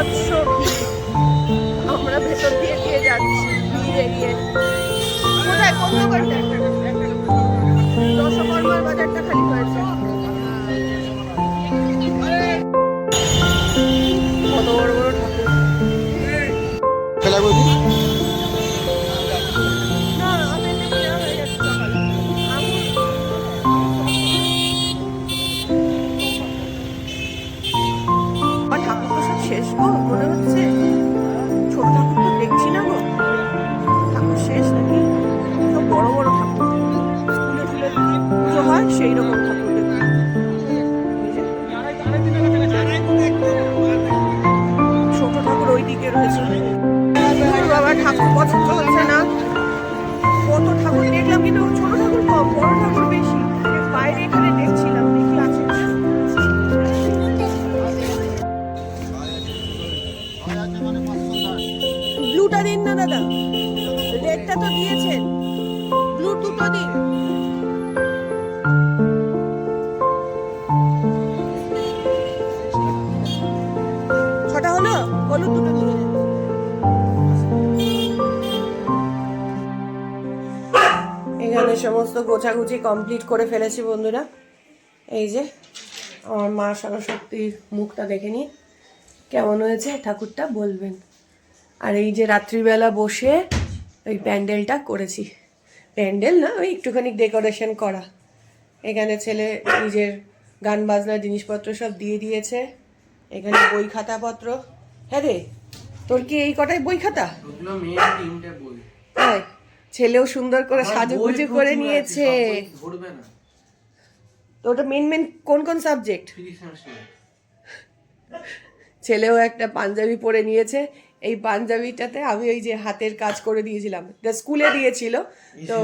বিভৎস ভিড় আমরা ভেতর দিয়ে দিয়ে যাচ্ছি ভিড় এড়িয়ে। কোথায় কোন দোকানটা গোছাগুছি কমপ্লিট করে ফেলেছি বন্ধুরা। এই যে আমার মা সরস্বতীর মুখটা দেখে নিন কেমন হয়েছে ঠাকুরটা বলবেন। আর এই যে রাত্রিবেলা বসে ওই প্যান্ডেলটা করেছি। প্যান্ডেল না ওই একটুখানি ডেকোরেশন করা। এখানে ছেলে নিজের গান বাজনার জিনিসপত্র সব দিয়ে দিয়েছে। এখানে বই খাতাপত্র। হ্যাঁ রে তোর কি এই কটাই বই খাতা? ওগুলো ছেলেও সুন্দর করে সাজুগুজু করে নিয়েছে। তো ওটা মেন মেন কোন কোন সাবজেক্ট ছেলেও একটা পাঞ্জাবি পরে নিয়েছে। এই পাঞ্জাবিটাতে আমি ওই যে হাতের কাজ করে দিয়েছিলাম। স্কুলে দিয়েছিল। তো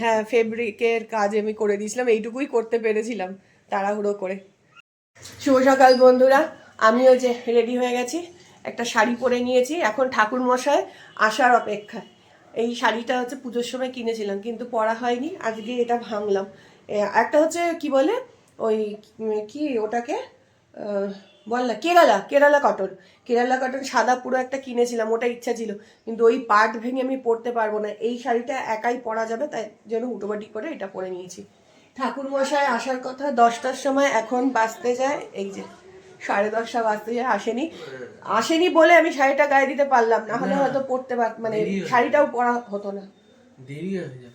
হ্যাঁ ফেব্রিকের কাজ আমি করে দিয়েছিলাম। এইটুকুই করতে পেরেছিলাম তাড়াহুড়ো করে। শুভ সকাল বন্ধুরা। আমি ওই যে রেডি হয়ে গেছি। একটা শাড়ি পরে নিয়েছি। এখন ঠাকুর মশাই আসার অপেক্ষা এই শাড়িটা হচ্ছে পুজোর সময় কিনেছিলাম, কিন্তু পরা হয়নি, আজকে এটা ভাঙলাম। একটা হচ্ছে কি বলে? ওই কি ওটাকে? বল না, কেরালা কেরালা কটন। কেরালা কটন সাদা পুরো একটা কিনেছিলাম, ওটা ইচ্ছা ছিল, কিন্তু ওই পাট ভেঙে আমি পরতে পারব না। এই শাড়িটা একাই পরা যাবে, তাই জন্য হুটোবাটি করে এটা পরে নিয়েছি। ঠাকুর মশাই আসার কথা, দশটার সময় এখন বাঁচতে যায়, এই যে। সাড়ে দশটা বাজতে যায় আসেনি। আসেনি বলে আমি শাড়িটা গায়ে দিতে পারলাম না হলে হয়তো পরতে পার মানে শাড়িটাও পরা হতো না।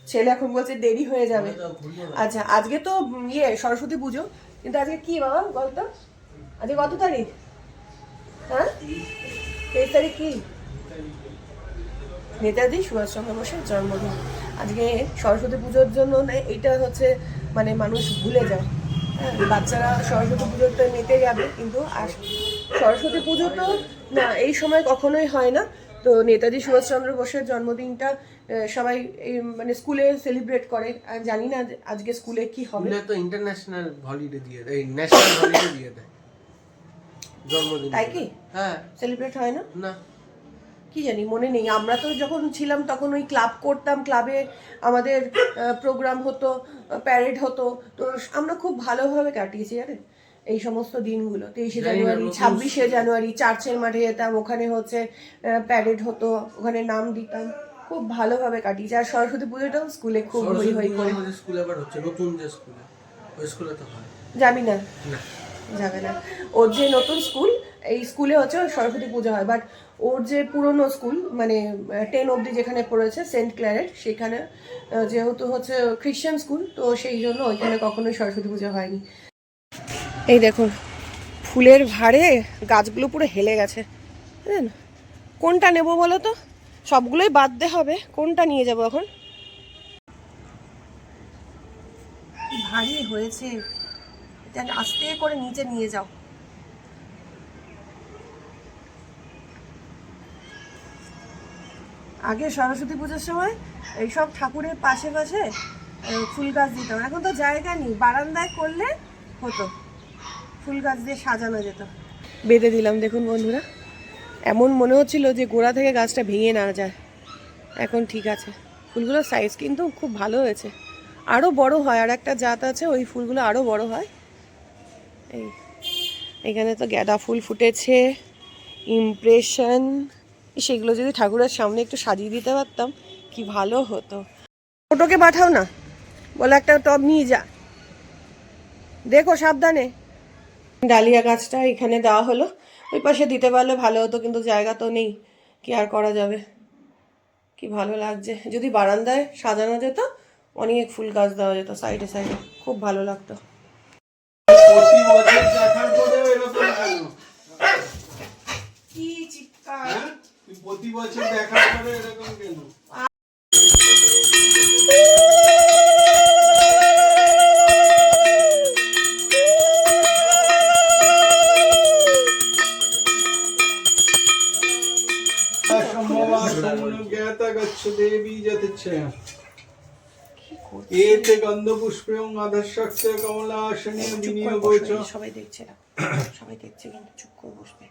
ছেলে এখন বলছে দেরি হয়ে যাবে। আচ্ছা আজকে তো ইয়ে সরস্বতী পুজো। কিন্তু আজকে কি বাবা বলতো? আজকে কত তারিখ? হ্যাঁ? তেইশ তারিখ কি? নেতাজি সুভাষচন্দ্র বসুর জন্মদিন। আজকে সরস্বতী পুজোর জন্য না এইটা হচ্ছে মানে মানুষ ভুলে যায়। বাচ্চারা সরস্বতী পুজোতে মেতে যাবে কিন্তু আর সরস্বতী পুজো তো না এই সময় কখনোই হয় না। তো নেতাজি সুভাষচন্দ্র বোসের জন্মদিনটা সবাই এই মানে স্কুলে সেলিব্রেট করে। আর জানি না আজকে স্কুলে কি হবে। তো ইন্টারন্যাশনাল হলিডে দিয়ে দেয় ন্যাশনাল হলিডে দিয়ে দেয়। জন্মদিন তাই কি? হ্যাঁ। সেলিব্রেট হয় না? না। কি জানি মনে নেই। আমরা তো যখন ছিলাম তখন ওই ক্লাব করতাম ক্লাবে আমাদের প্রোগ্রাম হতো প্যারেড হতো। তো আমরা খুব ভালোভাবে কাটিয়েছি জানেন? এই সমস্ত দিনগুলো। তেইশে জানুয়ারি ছাব্বিশে জানুয়ারি চার্চের মাঠে যেতাম ওখানে হচ্ছে প্যারেড হতো ওখানে নাম দিতাম। খুব ভালোভাবে কাটিয়েছি। আর সরস্বতী পুজোটাও স্কুলে খুব হই হই করে। স্কুলে আবার হচ্ছে নতুন যে স্কুলে ওই স্কুলে তো হয়। যাবি না। না। যাবে না ওর যে নতুন স্কুল, এই স্কুলে হচ্ছে সরস্বতী পুজো হয় বাট ওর যে পুরনো স্কুল মানে টেন অবধি যেখানে পড়েছে, সেন্ট ক্ল্যারেট সেখানে যেহেতু হচ্ছে খ্রিশ্চান স্কুল, তো সেই জন্য ওইখানে কখনোই সরস্বতী পুজো হয়নি। এই দেখুন, ফুলের ভারে গাছগুলো পুরো হেলে গেছে বুঝলেন কোনটা নেব বলো তো? সবগুলোই বাদ দে হবে, কোনটা নিয়ে যাব এখন? ভারী হয়েছে আস্তে করে নিচে নিয়ে যাও। আগে সরস্বতী পুজোর সময় এইসব ঠাকুরের পাশে পাশে ফুল গাছ দিতাম। এখন তো জায়গা নেই, বারান্দায় করলে হতো। ফুল গাছ দিয়ে সাজানো যেত। বেঁধে দিলাম, দেখুন বন্ধুরা। এমন মনে হচ্ছিল যে গোড়া থেকে গাছটা ভেঙে না যায়। এখন ঠিক আছে। ফুলগুলোর সাইজ কিন্তু খুব ভালো হয়েছে। আরও বড় হয়, আর একটা জাত আছে, ওই ফুলগুলো আরও বড় হয়। এই, এখানে তো গ্যাদা ফুল ফুটেছে ইমপ্রেশন সেগুলো যদি ঠাকুরের সামনে একটু সাজিয়ে দিতে পারতাম, কি ভালো হতো। ফটোকে পাঠাও না, বলে একটা টব নিয়ে যা। দেখো, সাবধানে। ডালিয়া গাছটা এখানে দেওয়া হলো। ওই পাশে দিতে পারলে ভালো হতো, কিন্তু জায়গা তো নেই। কি আর করা যাবে? কি ভালো লাগছে। যদি বারান্দায় সাজানো যেত, অনেক ফুল গাছ দেওয়া যেত, সাইডে সাইডে। খুব ভালো লাগতো। প্রতি বছর দেখার পরেও এরকম কেন কি চিৎকার। হ্যাঁ? তুই প্রতি বছর দেখার পরে এরকম কেন? জ্ঞাতা গচ্ছ দেবী যথেচ্ছয়া এতে গন্ধপুষ্পেয়ং আধার কমলাসনে কমলা আসনে বিনিয়োগ সবাই দেখছে সবাই দেখছে কিন্তু চুপ করে বসবে।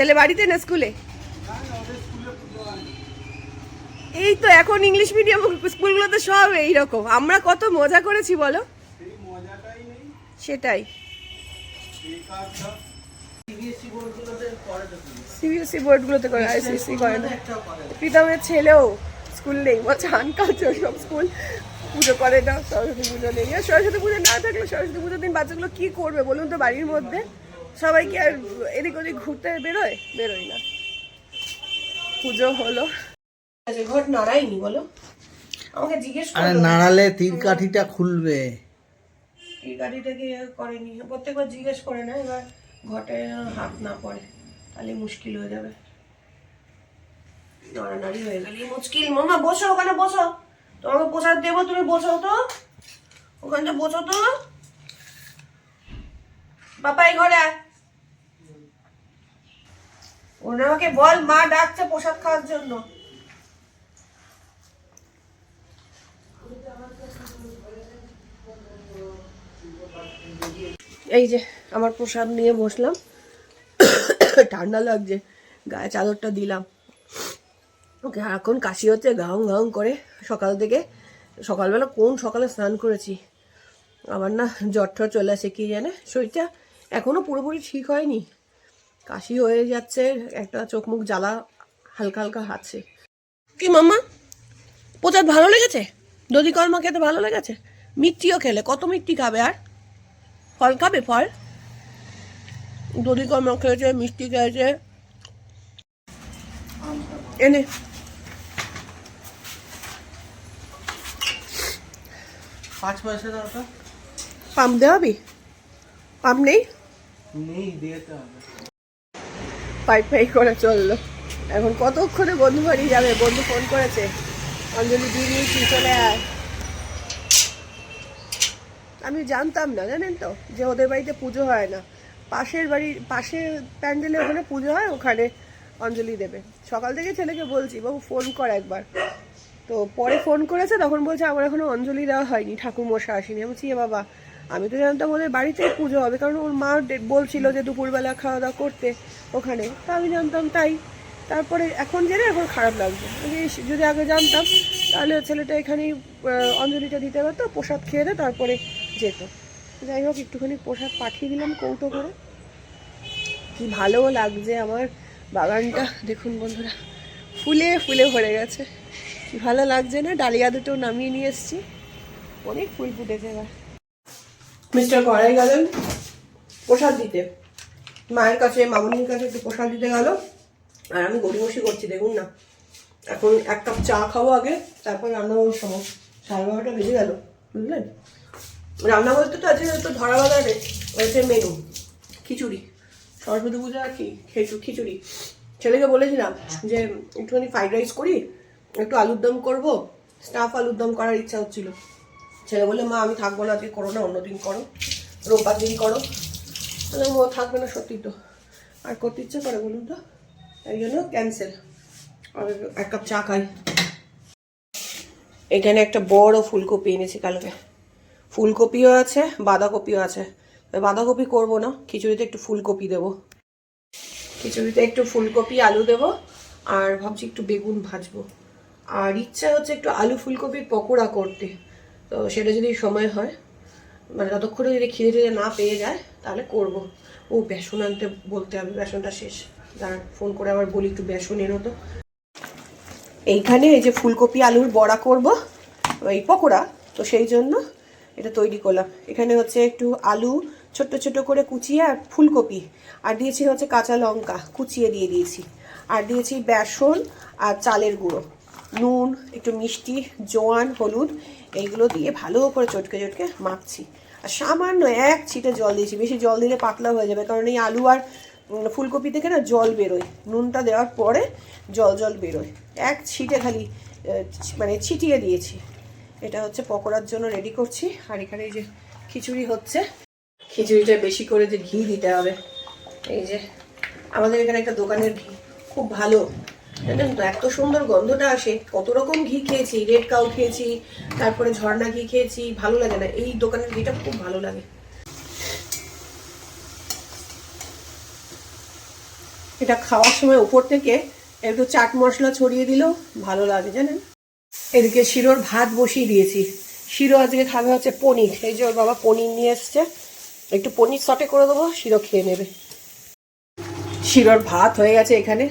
ছেলে বাড়িতে না স্কুলে? এই তো এখন ইংলিশ মিডিয়াম স্কুলগুলোতে সব এইরকম। আমরা কত মজা করেছি বলো? সেটাই। সিবিএসসি বোর্ডগুলোতে করে আইসিএসসি করে না। প্রীতমের ছেলেও স্কুল নেই, বলছে আনকালচার সব স্কুল। পুজো করে না, সরস্বতী পুজো নেই। আর সরস্বতী পুজো না থাকলে সরস্বতী পুজোর দিন বাচ্চাগুলো কি করবে বলুন তো বাড়ির মধ্যে? সবাই কি আর এদিক ওদিক ঘুরতে বেরোয়? বেরোয় না। পুজো হলো। আচ্ছা ঘর নাড়াইনি বলো? আমাকে জিজ্ঞেস আরে নাড়ালে তীর কাঠিটা খুলবে। এই গাড়িটাকে করেনি? প্রত্যেকবার জিজ্ঞেস করে না এবার ঘটে হাত না পড়ে তাহলে মুশকিল হয়ে যাবে। নড়ানাড়ি হয়ে গেলে। মুশকিল। মামা বসো ওখানে বসো। তোমাকে প্রসাদ দেবো তুমি বসো তো। ওখানটা বসো তো। বাবা, এই ঘরে আয়। ওনাকে বল, মা ডাকছে প্রসাদ খাওয়ার জন্য। এই যে, আমার প্রসাদ নিয়ে বসলাম। ঠান্ডা লাগছে, গায়ে চাদরটা দিলাম। ওকে এখন কাশি হচ্ছে গাউং গাউং করে সকাল থেকে। সকালবেলা কোন সকালে স্নান করেছি? আমার না জ্বর চলে আসে, কি জানে? শরীরটা এখনও পুরোপুরি ঠিক হয়নি। কাশি হয়ে যাচ্ছে একটা চোখ মুখ জ্বালা হালকা হালকা হাতছে কি মাম্মা? প্রচার ভালো লেগেছে? দধি কর্মা খেতে ভালো লেগেছে? মিষ্টিও খেলে কত মিষ্টি খাবে আর? ফল খাবে ফল? দধি কর্মা খেয়েছে মিষ্টি খেয়েছে। এনে। পাঁচ পয়সা দরকার পাম্প দেওয়াবি পাম্প নেই? পাই পাই করে চলল। এখন কতক্ষণে বন্ধু বাড়ি যাবে? বন্ধু ফোন করেছে। অঞ্জলি দিয়ে চলে আয়। আমি জানতাম না, জানেন তো? যে ওদের বাড়িতে পুজো হয় না। পাশের বাড়ির পাশের প্যান্ডেলে ওখানে পুজো হয়, ওখানে অঞ্জলি দেবে। সকাল থেকে ছেলেকে বলছি, বাবু ফোন কর একবার। তো পরে ফোন করেছে, তখন বলছে, আমার এখনও অঞ্জলি দেওয়া হয়নি ঠাকুর মশা আসেনি। আমি বলছি, "এ বাবা আমি তো জানতাম ওদের বাড়িতেই পুজো হবে, কারণ ওর মা বলছিল যে দুপুরবেলা খাওয়া দাওয়া করতে ওখানে। তা আমি জানতাম তাই। তারপরে এখন জেনে এখন খারাপ লাগছে। যদি আগে জানতাম, তাহলে ছেলেটা এখানেই অঞ্জলিটা দিতে পারতো, প্রসাদ খেয়ে দে, তারপরে যেত। যাই হোক, একটুখানি প্রসাদ পাঠিয়ে দিলাম কৌটো করে। কি ভালো লাগছে আমার বাগানটা। দেখুন বন্ধুরা, ফুলে ফুলে ভরে গেছে। কি ভালো লাগছে না? ডালিয়া দুটো নামিয়ে নিয়ে এসেছি। অনেক ফুল ফুটেছে এবার। মিস্টার কড়াই গেলেন প্রসাদ দিতে। মায়ের কাছে, মামনির কাছে একটু প্রসাদ দিতে গেল। আর আমি গড়িমসি করছি, দেখুন না। এখন এক কাপ চা খাব আগে, তারপর রান্না বসাবো সাড়ে বারোটা বেজে গেল, বুঝলেন? রান্না বলতে তো আজকে তো ধরা বাজারে হয়েছে মেনু খিচুড়ি। সরস্বতী পূজা কি, খেচু খিচুড়ি। ছেলেকে বলেছিলাম যে, একটুখানি ফ্রাইড রাইস করি, একটু আলুর দম করব। স্টাফ আলুর দম করার ইচ্ছা হচ্ছিল। ছেলে বললে, মা, আমি থাকব না, আজকে করো না অন্যদিন করো, রোববার দিন করো। ও থাকবে না, সত্যি তো। আর করতে ইচ্ছে করে, বলুন তো? এই জন্য ক্যান্সেল আর এক কাপ চা খাই। এখানে একটা বড় ফুলকপি এনেছি কালকে। ফুলকপিও আছে, বাঁধাকপিও আছে। বাঁধাকপি করব না, খিচুড়িতে একটু ফুলকপি দেবো। খিচুড়িতে একটু ফুলকপি, আলু দেবো, আর ভাবছি একটু বেগুন ভাজবো। আর ইচ্ছা হচ্ছে একটু আলু ফুলকপির পকোড়া করতে। তো সেটা যদি সময় হয় মানে ততক্ষণে যদি খিদে টিদে না পেয়ে যায়, তাহলে করব। ও বেসন আনতে বলতে হবে, বেসনটা শেষ। দাঁড়ান ফোন করে আবার বলি একটু বেসন এনো তো। এইখানে এই যে ফুলকপি, আলুর বড়া করব, এই পকোড়া। তো সেই জন্য এটা তৈরি করলাম। এখানে হচ্ছে একটু আলু ছোট্ট ছোট করে কুচিয়ে আর ফুলকপি। আর দিয়েছি হচ্ছে কাঁচা লঙ্কা, কুচিয়ে দিয়ে দিয়েছি। আর দিয়েছি বেসন আর চালের গুঁড়ো। নুন, একটু মিষ্টি, জোয়ান, হলুদ এইগুলো দিয়ে ভালো করে চটকে চটকে মাখছি। আর সামান্য এক ছিটে জল দিয়েছি, বেশি জল দিলে পাতলা হয়ে যাবে, কারণ এই আলু আর ফুলকপি থেকে না জল বেরোয়। নুনটা দেওয়ার পরে জল জল বেরোয়। এক ছিটে খালি মানে ছিটিয়ে দিয়েছি। এটা হচ্ছে পকোড়ার জন্য রেডি করছি। আর এখানে এই যে খিচুড়ি হচ্ছে। খিচুড়িটা বেশি করে যে ঘি দিতে হবে। এই যে, আমাদের এখানে একটা দোকানের ঘি। খুব ভালো। এত সুন্দর গন্ধটা আসে। কত রকম ঘি খেয়েছি রেড কাউ খেয়েছি, তারপরে ঝর্ণা ঘি খেয়েছি, ভালো লাগে না। এই দোকানের ঘিটা খুব ভালো লাগে। এটা খাওয়ার সময় উপর থেকে একটু চাট মশলা ছড়িয়ে দিলেও ভালো লাগে, জানেন? এদিকে শিরোর ভাত বসিয়ে দিয়েছি। শিরো আজকে খাবে হচ্ছে পনির। এই যে ওর বাবা পনির নিয়ে এসছে। একটু পনির সটে করে দেবো, শিরো খেয়ে নেবে। শিরোর ভাত হয়ে গেছে এখানে।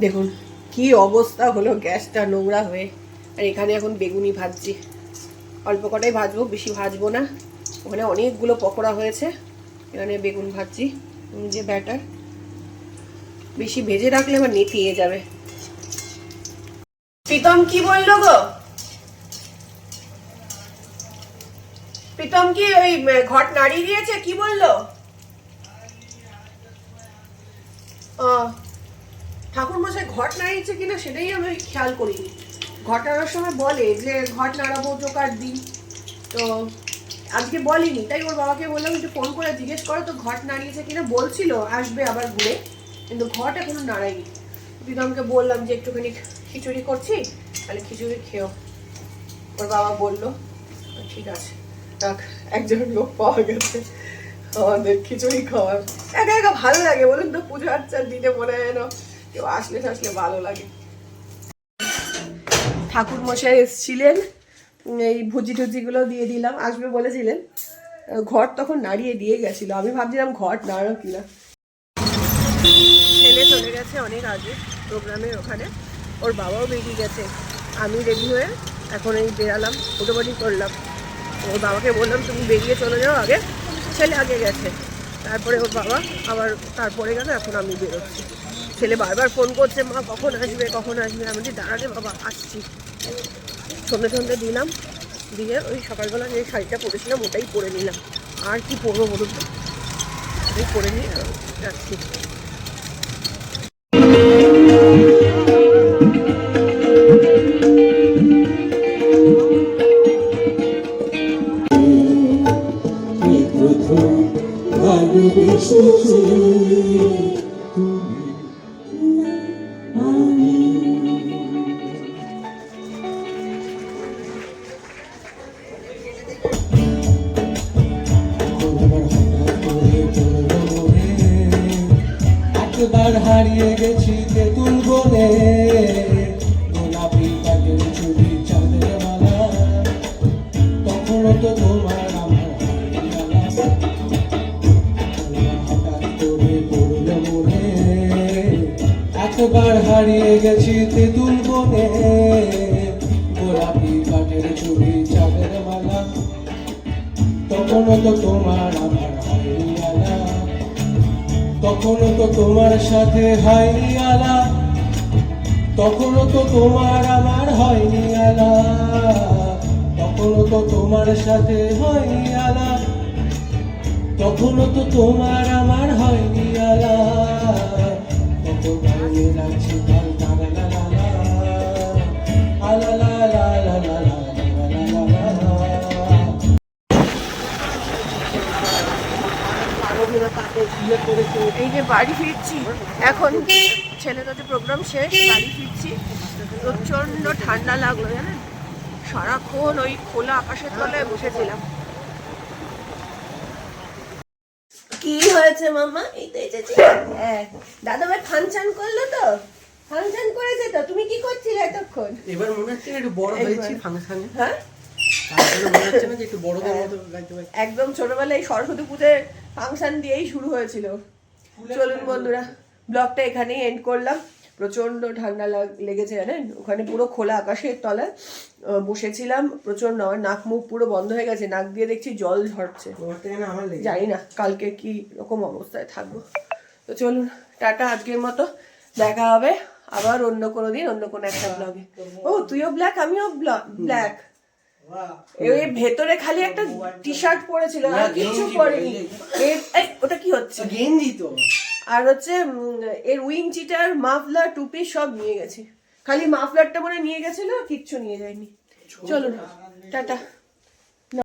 দেখুন কি অবস্থা হলো গ্যাসটা নোংরা হয়ে। আর এখানে এখন বেগুনি ভাজছি। অল্প কটাই ভাজবো, বেশি ভাজবো না। ওখানে অনেকগুলো পকোড়া হয়েছে। এখানে বেগুন ভাজছি যে ব্যাটার। বেশি ভেজে রাখলে আবার নেতিয়ে যাবে। প্রীতম কি বলল গো? প্রীতম কি ওই ঘট নাড়িয়ে দিয়েছে? কি বলল? ঠাকুর মশাই ঘট নাড়িয়েছে কিনা সেটাই আমি খেয়াল করিনি। ঘট নাড়ার সময় বলে যে, ঘট নাড়াবো জোকার দিন তো আজকে বলিনি, তাই ওর বাবাকে বললাম একটু ফোন করে জিজ্ঞেস করো তো ঘট নাড়িয়েছে কিনা। বলছিল, আসবে আবার ঘুরে। কিন্তু ঘট এখনও নাড়াইনি প্রীতমকে বললাম যে, একটুখানি খিচুড়ি করছি, তাহলে খিচুড়ি খেও ওর বাবা বলল, ঠিক আছে যাক একজন লোক পাওয়া গেছে। আমাদের খিচুড়ি খাওয়ার। একা একা ভালো লাগে বলুন তো, পুজো আর্চার দিনে মনে হয় না কেউ আসলে আসলে ভালো লাগে। ঠাকুর মশাই এসেছিলেন এই ভুজি টুজিগুলো দিয়ে দিলাম, আসবে বলেছিলেন। ঘর তখন নাড়িয়ে দিয়ে গেছিল, আমি ভাবছিলাম ঘর নাড়ো কিনা। ছেলে চলে গেছে অনেক আগে প্রোগ্রামের ওখানে, ওর বাবাও বেরিয়ে গেছে। আমি রেডি হয়ে এখন এই বেরালাম ফটোবাটি করলাম। ওর বাবাকে বললাম, তুমি বেরিয়ে চলে যাও আগে, ছেলে আগে গেছে। তারপরে ওর বাবা আবার তারপরে গেল, এখন আমি বেরোচ্ছি। ছেলে বারবার ফোন করছে, মা, কখন আসবে কখন আসবে? আমি বলছি দাঁড়ালে বাবা, আসছি। সন্ধ্যে সন্ধ্যে দিলাম, দিয়ে ওই সকালবেলা যে শাড়িটা পরেছিলাম, ওটাই পরে নিলাম। আর কি পরবো বলুন তো? ওই পরে নিয়ে যাচ্ছি। তেঁতুল বনে গোলাপি কাঠের চুড়ি, চাঁদের মালা। তখনও তো তোমার আমার হয়নি আলা তো তোমার সাথে হয়নি আলা তখনও তো তোমার আমার হয়নি আলা তখনও তো তোমার সাথে হয়নি আলা তখনও তো তোমার আমার হয়নি আলা লা এই যে বাড়ি ফিরছি এখন ছেলেদের যে প্রোগ্রাম শেষ বাড়ি ফিরছি। প্রচণ্ড ঠান্ডা লাগল জানেন? সারাক্ষণ ওই খোলা আকাশের তলায় বসেছিলাম। কি হয়েছে মামা এই তো এসেছি। হ্যাঁ। দাদা ভাই ফাংশন করল তো? ফাংশন করেছে তো? তুমি কি করছিলে এতক্ষণ? এবার মনে হচ্ছে একটু বড় হয়েছি ফাংশনে হ্যাঁ? একদম ছোটবেলায় এই সরস্বতী পুজোর ফাংশন দিয়েই শুরু হয়েছিল। চলুন বন্ধুরা ব্লগটা এখানেই এন্ড করলাম। প্রচণ্ড ঠান্ডা লেগেছে জানেন? ওখানে পুরো খোলা আকাশের তলায় বসেছিলাম। প্রচণ্ড আমার নাক মুখ পুরো বন্ধ হয়ে গেছে নাক দিয়ে দেখছি জল ঝরছে। জানি না কালকে কি রকম অবস্থায় থাকব। তো চলুন টাটা আজকের মতো। দেখা হবে আবার অন্য কোনো দিন অন্য কোনো একটা ব্লগে ও তুইও ব্ল্যাক আমিও ব্ল্যাক এই ভেতরে খালি একটা টি শার্ট পরেছিল আর কিছু পরেনি। এর- এই, ওটা কি হচ্ছে? গেঞ্জি তো। আর হচ্ছে এর উইং চিটার মাফলার টুপি সব নিয়ে গেছে। খালি মাফলারটা মনে নিয়ে গেছিল কিচ্ছু নিয়ে যায়নি। চলুন টাটা।